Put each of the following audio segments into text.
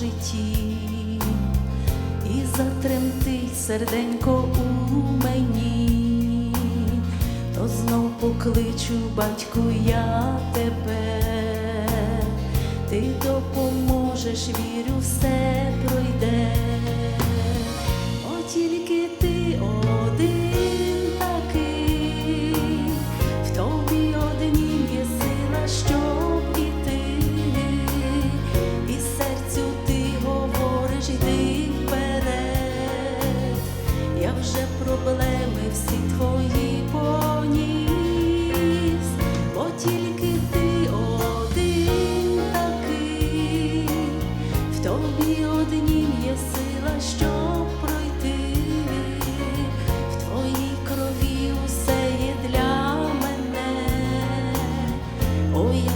житті, і затремтить серденько у мені, то знов покличу, батьку, я тебе, ти допоможеш, вірю, все пройде. О, тільки ти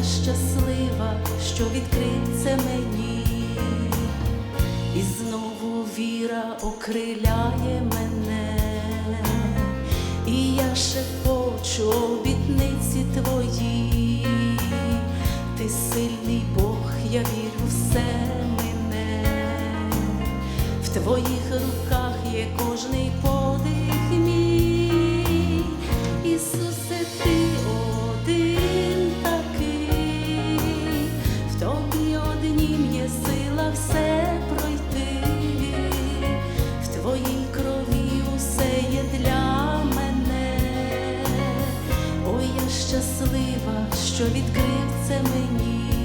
щаслива, що відкрив це мені, і знову віра окриляє мене, і я шепочу обітниці твої, ти сильний Бог, я вірю, все мене, в твоїх руках є кожний подих сила все пройти, в твоїй крові усе є для мене. Ой, я щаслива, що відкрив це мені.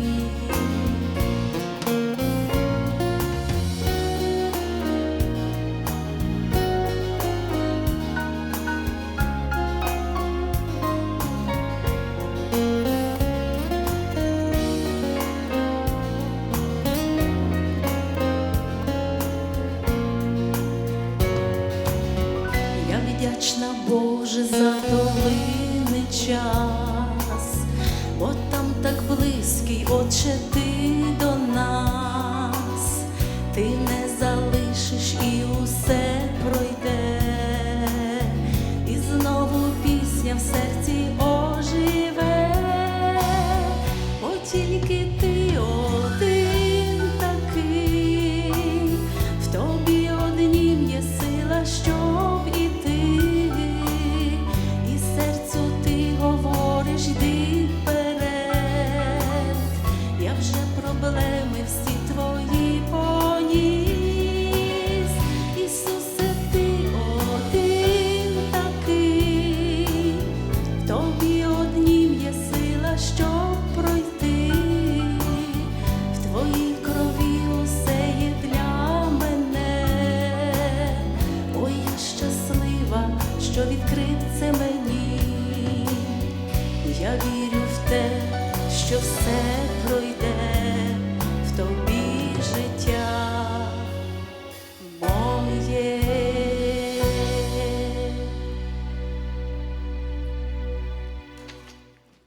Вдячна Боже за долини час, бо там так близький, Отче, ти до нас, ти не залишиш і усе що відкрив це мені, я вірю в те, що все пройде в тобі.